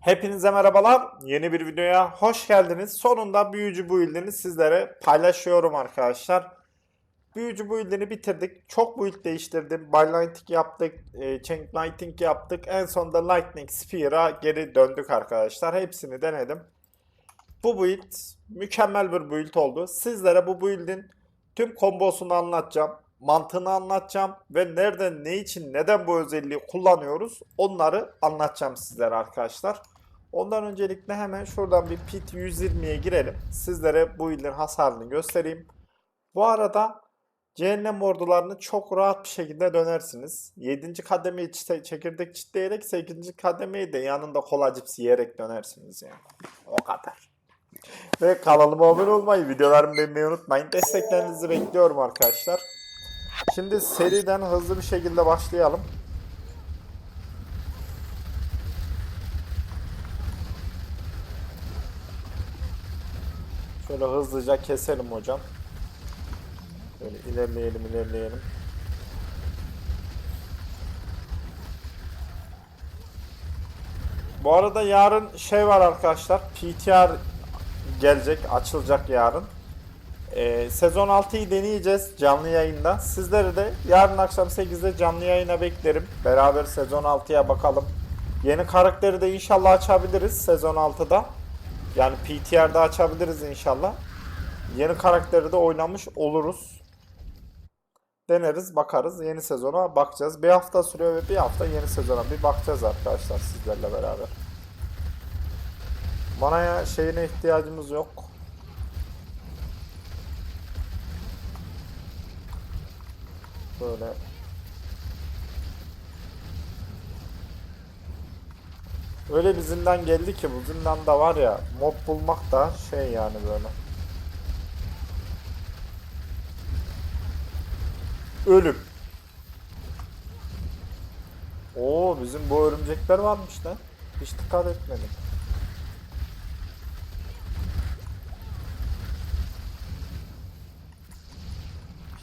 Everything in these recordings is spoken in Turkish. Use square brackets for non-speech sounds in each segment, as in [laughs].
Hepinize merhabalar. Yeni bir videoya hoş geldiniz. Sonunda büyücü build'ini sizlere paylaşıyorum arkadaşlar. Büyücü build'ini bitirdik. Çok build değiştirdim. Bylighting yaptık. E, Chain Lighting yaptık. En sonunda Lightning Sphere'a geri döndük arkadaşlar. Hepsini denedim. Bu build mükemmel bir build oldu. Sizlere bu build'in tüm kombosunu anlatacağım. Mantığını anlatacağım ve nereden, ne için, neden bu özelliği kullanıyoruz onları anlatacağım sizlere arkadaşlar. Ondan öncelikle hemen şuradan bir pit 120'ye girelim. Sizlere bu build'in hasarını göstereyim. Bu arada cehennem ordularını çok rahat bir şekilde dönersiniz. 7. kademeyi çekirdek çitleyerek 8. kademeyi de yanında kola cipsi yiyerek dönersiniz yani. O kadar. Ve kanalıma abone olmayı, videolarımı beğenmeyi unutmayın. Desteklerinizi bekliyorum arkadaşlar. Şimdi seriden hızlı bir şekilde başlayalım. Şöyle hızlıca keselim hocam. Böyle ilerleyelim ilerleyelim. Bu arada yarın şey var arkadaşlar. PTR gelecek, açılacak yarın. Ee, sezon 6'yı deneyeceğiz canlı yayında. Sizleri de yarın akşam 8'de canlı yayına beklerim. Beraber sezon 6'ya bakalım. Yeni karakteri de inşallah açabiliriz sezon 6'da. Yani PTR'da açabiliriz inşallah. Yeni karakteri de oynamış oluruz. Deneriz, bakarız. Yeni sezona bakacağız. Bir hafta sürüyor ve bir hafta yeni sezona bir bakacağız arkadaşlar sizlerle beraber. Manaya şeyine ihtiyacımız yok. Böyle Öyle bir zindan geldi ki bu zindanda var ya mob bulmak da şey yani böyle. Ölüm. Oo bizim bu örümcekler varmış lan. Hiç dikkat etmedim.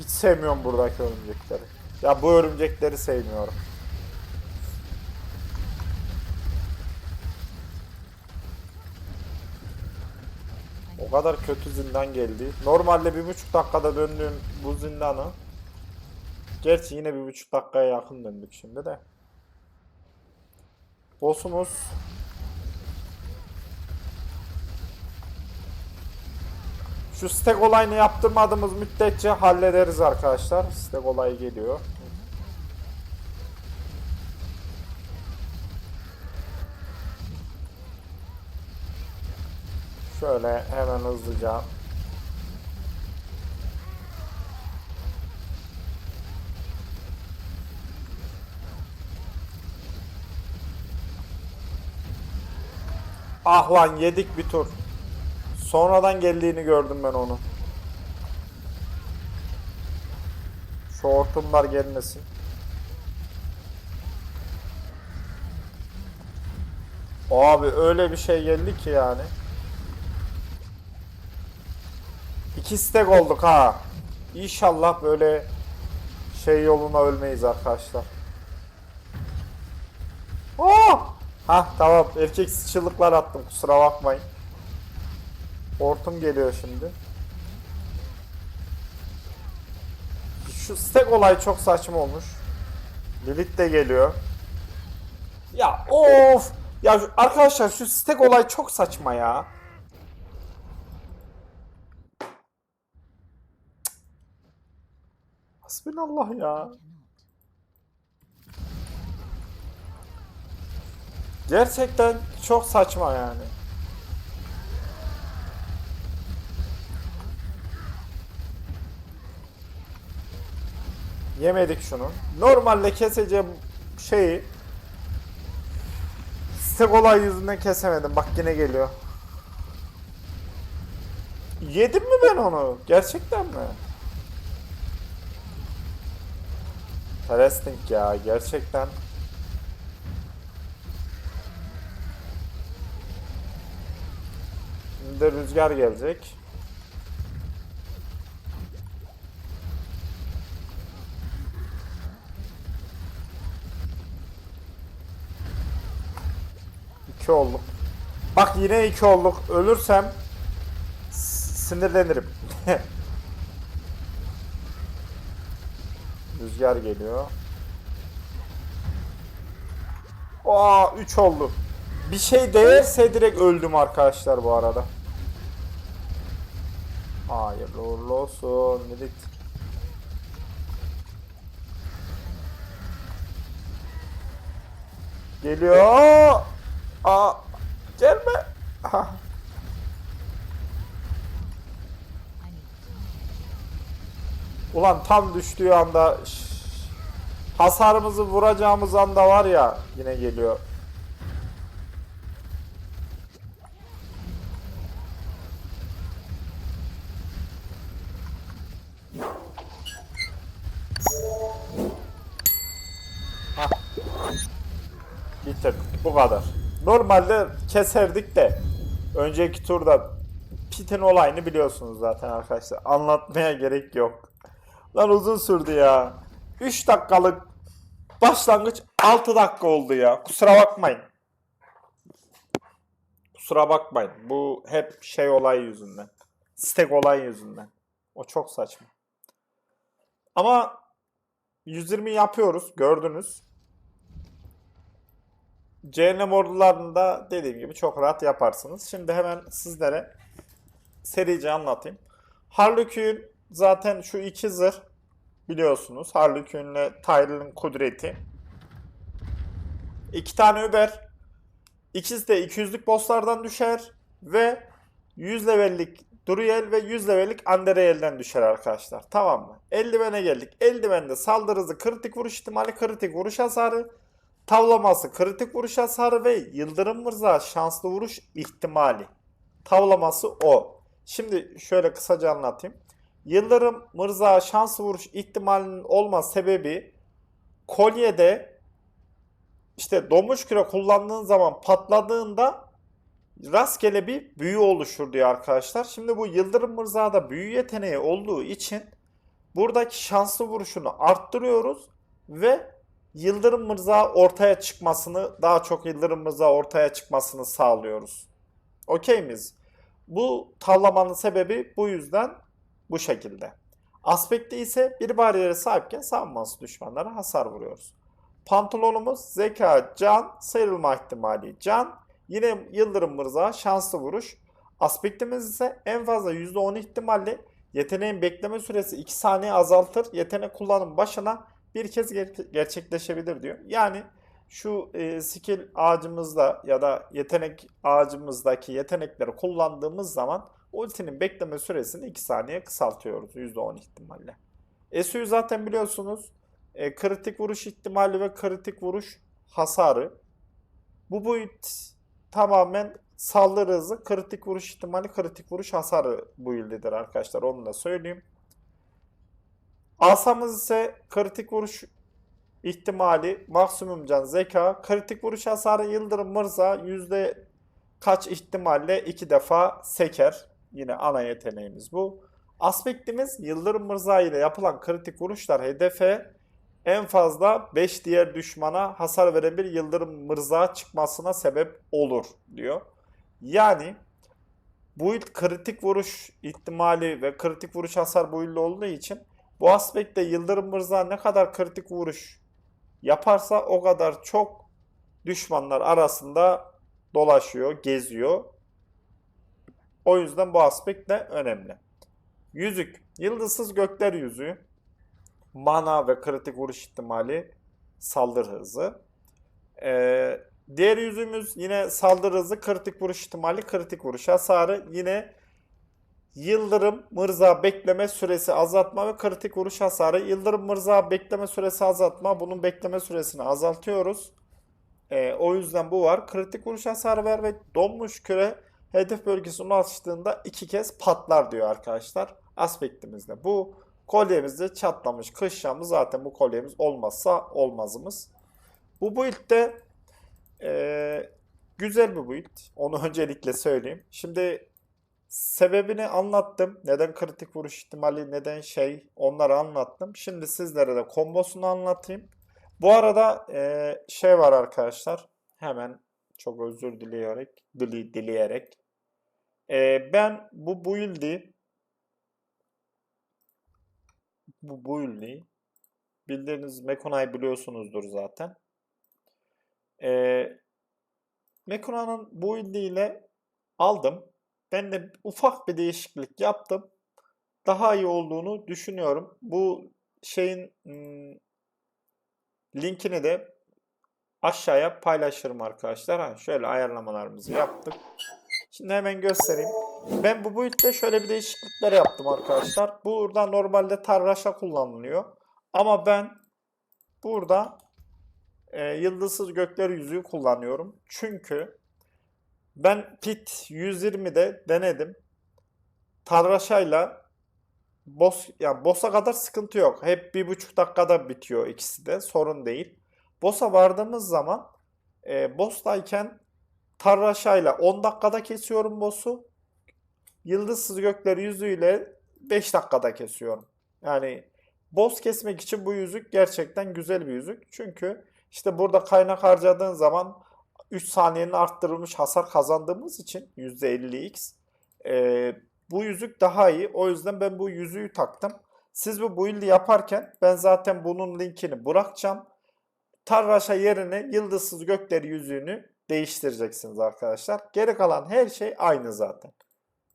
Hiç sevmiyorum buradaki örümcekleri. Ya bu örümcekleri sevmiyorum. O kadar kötü zindan geldi. Normalde bir buçuk dakikada döndüğüm bu zindanı Gerçi yine bir buçuk dakikaya yakın döndük şimdi de. Boss'umuz Şu stack olayını yaptırmadığımız müddetçe hallederiz arkadaşlar. Stack olayı geliyor. Şöyle hemen hızlıca Ah lan yedik bir tur. Sonradan geldiğini gördüm ben onu. Şu hortumlar gelmesin. Abi öyle bir şey geldi ki yani. İki stack olduk ha. İnşallah böyle şey yoluna ölmeyiz arkadaşlar. Oh! Ha tamam erkek çığlıklar attım kusura bakmayın. Hortum geliyor şimdi. Şu stack olay çok saçma olmuş. Lilith de geliyor. Ya of! Ya arkadaşlar şu stack olay çok saçma ya. Hasbinallah ya. Gerçekten çok saçma yani. Yemedik şunu. Normalde keseceğim şeyi Stegolay yüzünden kesemedim. Bak yine geliyor. Yedim mi ben onu? Gerçekten mi? Interesting ya gerçekten. Şimdi rüzgar gelecek. 2 olduk. Bak yine 2 olduk. Ölürsem sinirlenirim. [laughs] Rüzgar geliyor. Aa 3 oldu. Bir şey değerse direkt öldüm arkadaşlar bu arada. Hayırlı uğurlu olsun. Dedik. Geliyor. Aa, gelme. Ha. Ulan tam düştüğü anda hasarımızı vuracağımız anda var ya yine geliyor. Bitirdik. Bu kadar. Normalde keserdik de önceki turda Pit'in olayını biliyorsunuz zaten arkadaşlar. Anlatmaya gerek yok. Lan uzun sürdü ya. 3 dakikalık başlangıç 6 dakika oldu ya. Kusura bakmayın. Kusura bakmayın. Bu hep şey olay yüzünden. Stack olay yüzünden. O çok saçma. Ama 120 yapıyoruz. Gördünüz. Cehennem ordularında dediğim gibi çok rahat yaparsınız. Şimdi hemen sizlere serice anlatayım. Harlequin zaten şu iki zırh biliyorsunuz. Harlequin ile Tyrell'in kudreti. İki tane Uber. İkisi de 200'lük bosslardan düşer ve 100 levellik Duriel ve 100 levellik Andreel'den düşer arkadaşlar. Tamam mı? Eldivene geldik. Eldivende saldırı hızı, kritik vuruş ihtimali, kritik vuruş hasarı, tavlaması, kritik vuruş hasarı ve yıldırım mırza şanslı vuruş ihtimali. Tavlaması o. Şimdi şöyle kısaca anlatayım. Yıldırım mırza şanslı vuruş ihtimalinin olma sebebi kolyede işte domuş küre kullandığın zaman patladığında rastgele bir büyü oluşur diyor arkadaşlar. Şimdi bu Yıldırım Mırza'da büyü yeteneği olduğu için buradaki şanslı vuruşunu arttırıyoruz ve Yıldırım Mırza ortaya çıkmasını daha çok Yıldırım Mırza ortaya çıkmasını sağlıyoruz. Okey miyiz? Bu tavlamanın sebebi bu yüzden bu şekilde. Aspekte ise bir bariyere sahipken savunması düşmanlara hasar vuruyoruz. Pantolonumuz zeka, can, sıyrılma ihtimali, can, Yine Yıldırım Mırza şanslı vuruş. Aspektimiz ise en fazla %10 ihtimalle yeteneğin bekleme süresi 2 saniye azaltır. Yetenek kullanım başına bir kez ger- gerçekleşebilir diyor. Yani şu e, skill ağacımızda ya da yetenek ağacımızdaki yetenekleri kullandığımız zaman ultinin bekleme süresini 2 saniye kısaltıyoruz %10 ihtimalle. Esu'yu zaten biliyorsunuz. E, kritik vuruş ihtimali ve kritik vuruş hasarı. Bu boyut tamamen saldırı hızı, kritik vuruş ihtimali, kritik vuruş hasarı bu build'idir arkadaşlar. Onu da söyleyeyim. Asamız ise kritik vuruş ihtimali, maksimum can, zeka, kritik vuruş hasarı, yıldırım, mırza yüzde kaç ihtimalle iki defa seker. Yine ana yeteneğimiz bu. Aspektimiz yıldırım mırza ile yapılan kritik vuruşlar hedefe en fazla 5 diğer düşmana hasar veren bir yıldırım mırza çıkmasına sebep olur diyor. Yani build kritik vuruş ihtimali ve kritik vuruş hasar build olduğu için bu aspekte yıldırım mırza ne kadar kritik vuruş yaparsa o kadar çok düşmanlar arasında dolaşıyor, geziyor. O yüzden bu aspekt de önemli. Yüzük. Yıldızsız gökler yüzüğü mana ve kritik vuruş ihtimali, saldırı hızı. Ee, diğer yüzümüz yine saldırı hızı, kritik vuruş ihtimali, kritik vuruş hasarı. Yine yıldırım, mırza bekleme süresi azaltma ve kritik vuruş hasarı. Yıldırım, mırza bekleme süresi azaltma. Bunun bekleme süresini azaltıyoruz. Ee, o yüzden bu var. Kritik vuruş hasarı ver ve donmuş küre hedef bölgesine ulaştığında iki kez patlar diyor arkadaşlar. Aspektimizde bu. Kolyemizde çatlamış kışlamız zaten bu kolyemiz olmazsa olmazımız. Bu build'de eee, güzel bir build. Onu [laughs] öncelikle söyleyeyim. Şimdi sebebini anlattım. Neden kritik vuruş ihtimali, neden şey onları anlattım. Şimdi sizlere de kombosunu anlatayım. Bu arada eee, şey var arkadaşlar. Hemen Çok özür dileyerek, dili, dileyerek. Ee, ben bu build'i bu build'i bildiğiniz Mekona'yı biliyorsunuzdur zaten. Ee, Mekona'nın build'i ile aldım. Ben de ufak bir değişiklik yaptım. Daha iyi olduğunu düşünüyorum. Bu şeyin hmm, linkini de aşağıya paylaşırım arkadaşlar. Ha, şöyle ayarlamalarımızı yaptık. Şimdi hemen göstereyim. Ben bu build'de şöyle bir değişiklikler yaptım arkadaşlar. Burada normalde tarraşa kullanılıyor. Ama ben burada e, yıldızsız gökler yüzüğü kullanıyorum. Çünkü ben pit 120'de denedim. Tarraşayla boss yani boss'a kadar sıkıntı yok. Hep bir buçuk dakikada bitiyor ikisi de. Sorun değil. Boss'a vardığımız zaman e, boss'tayken Tarraşayla 10 dakikada kesiyorum boss'u. Yıldızsız gökler yüzüğüyle 5 dakikada kesiyorum. Yani boss kesmek için bu yüzük gerçekten güzel bir yüzük. Çünkü işte burada kaynak harcadığın zaman 3 saniyenin arttırılmış hasar kazandığımız için %50x e, bu yüzük daha iyi. O yüzden ben bu yüzüğü taktım. Siz bu build'i yaparken ben zaten bunun linkini bırakacağım. Tarraşa yerine yıldızsız gökleri yüzüğünü değiştireceksiniz arkadaşlar. Geri kalan her şey aynı zaten.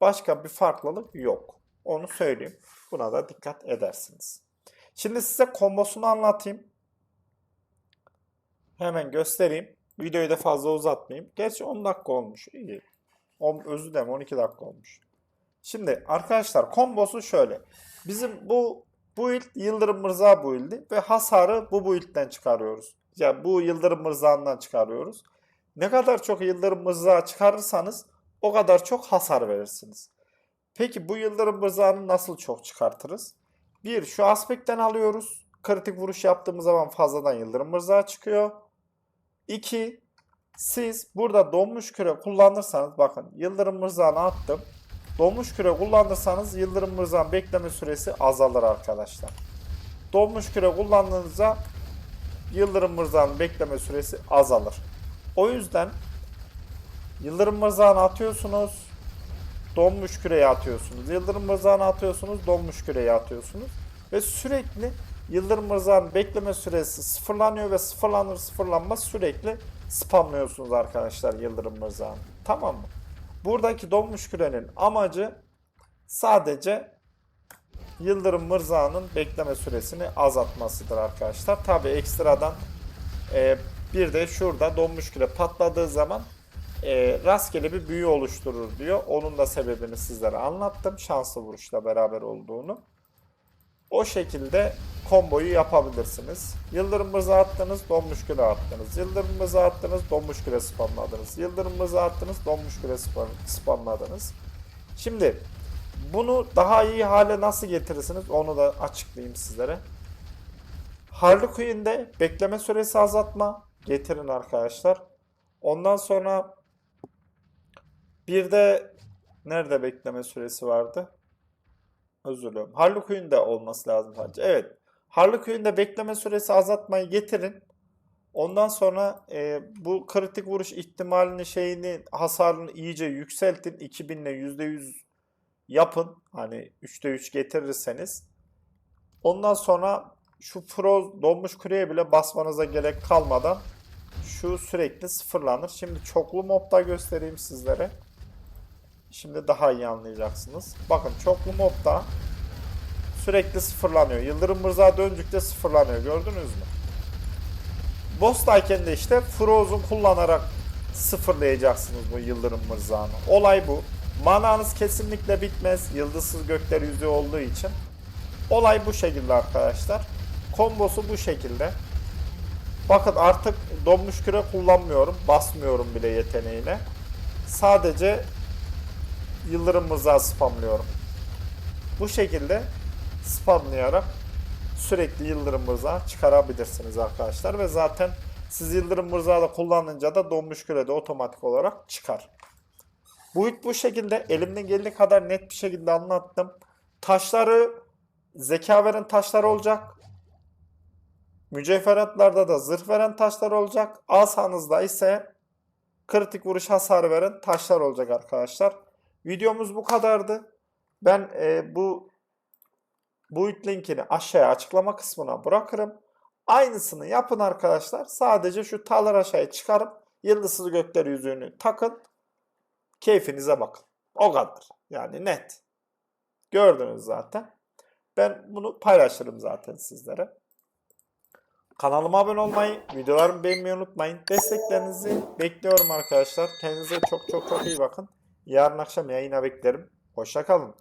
Başka bir farklılık yok. Onu söyleyeyim. Buna da dikkat edersiniz. Şimdi size kombosunu anlatayım. Hemen göstereyim. Videoyu da fazla uzatmayayım. Gerçi 10 dakika olmuş. İyi. 10, özür dilerim 12 dakika olmuş. Şimdi arkadaşlar kombosu şöyle. Bizim bu build Yıldırım Mırza build'i ve hasarı bu build'den çıkarıyoruz. Yani bu Yıldırım Mırza'ndan çıkarıyoruz. Ne kadar çok Yıldırım Mırza çıkarırsanız o kadar çok hasar verirsiniz. Peki bu Yıldırım Mırza'nı nasıl çok çıkartırız? Bir, şu aspekten alıyoruz. Kritik vuruş yaptığımız zaman fazladan Yıldırım Mırza çıkıyor. İki, siz burada donmuş küre kullanırsanız bakın Yıldırım Mırza'nı attım. Donmuş küre kullanırsanız Yıldırım Mırza'nın bekleme süresi azalır arkadaşlar. Donmuş küre kullandığınızda Yıldırım Mırza'nın bekleme süresi azalır. O yüzden Yıldırım Mırzağı'nı atıyorsunuz. Donmuş küreye atıyorsunuz. Yıldırım Mırzağı'nı atıyorsunuz. Donmuş küreye atıyorsunuz. Ve sürekli Yıldırım Mırzağı'nın bekleme süresi sıfırlanıyor ve sıfırlanır sıfırlanmaz sürekli spamlıyorsunuz arkadaşlar Yıldırım Mırzağı'nı. Tamam mı? Buradaki donmuş kürenin amacı sadece Yıldırım Mırzağı'nın bekleme süresini azaltmasıdır arkadaşlar. Tabi ekstradan e, bir de şurada donmuş küre patladığı zaman e, rastgele bir büyü oluşturur diyor. Onun da sebebini sizlere anlattım. Şanslı vuruşla beraber olduğunu. O şekilde komboyu yapabilirsiniz. Yıldırım mızı attınız, donmuş küre attınız. Yıldırım mızı attınız, donmuş küre spamladınız. Yıldırım mızı attınız, donmuş küre spam, spamladınız. Şimdi bunu daha iyi hale nasıl getirirsiniz onu da açıklayayım sizlere. Harley Quinn'de bekleme süresi azaltma getirin arkadaşlar. Ondan sonra bir de nerede bekleme süresi vardı? Özür diliyorum. Harley Quinn'de olması lazım sadece. Evet. Harley Quinn'de bekleme süresi azaltmayı getirin. Ondan sonra e, bu kritik vuruş ihtimalini şeyini hasarını iyice yükseltin. 2000 ile %100 yapın. Hani 3'te 3 getirirseniz. Ondan sonra şu froz donmuş küreye bile basmanıza gerek kalmadan şu sürekli sıfırlanır. Şimdi çoklu modda göstereyim sizlere. Şimdi daha iyi anlayacaksınız. Bakın çoklu modda sürekli sıfırlanıyor. Yıldırım mırza döndükçe sıfırlanıyor. Gördünüz mü? Boss'tayken de işte Frozen kullanarak sıfırlayacaksınız bu Yıldırım mırzağını. Olay bu. Mananız kesinlikle bitmez. Yıldızsız gökler yüzü olduğu için. Olay bu şekilde arkadaşlar. Kombosu bu şekilde. Bakın artık donmuş küre kullanmıyorum. Basmıyorum bile yeteneğine. Sadece Yıldırım mızrağı spamlıyorum. Bu şekilde spamlayarak sürekli Yıldırım mızrağı çıkarabilirsiniz arkadaşlar. Ve zaten siz Yıldırım mızrağı da kullanınca da donmuş küre de otomatik olarak çıkar. Bu bu şekilde elimden geldiği kadar net bir şekilde anlattım. Taşları zeka veren taşlar olacak. Mücevheratlarda da zırh veren taşlar olacak. Asanızda ise kritik vuruş hasarı veren taşlar olacak arkadaşlar. Videomuz bu kadardı. Ben e, bu build linkini aşağıya açıklama kısmına bırakırım. Aynısını yapın arkadaşlar. Sadece şu talar aşağıya çıkarıp yıldızlı gökler yüzüğünü takın. Keyfinize bakın. O kadar. Yani net. Gördünüz zaten. Ben bunu paylaşırım zaten sizlere. Kanalıma abone olmayı, videolarımı beğenmeyi unutmayın. Desteklerinizi bekliyorum arkadaşlar. Kendinize çok çok çok iyi bakın. Yarın akşam yayına beklerim. Hoşça kalın.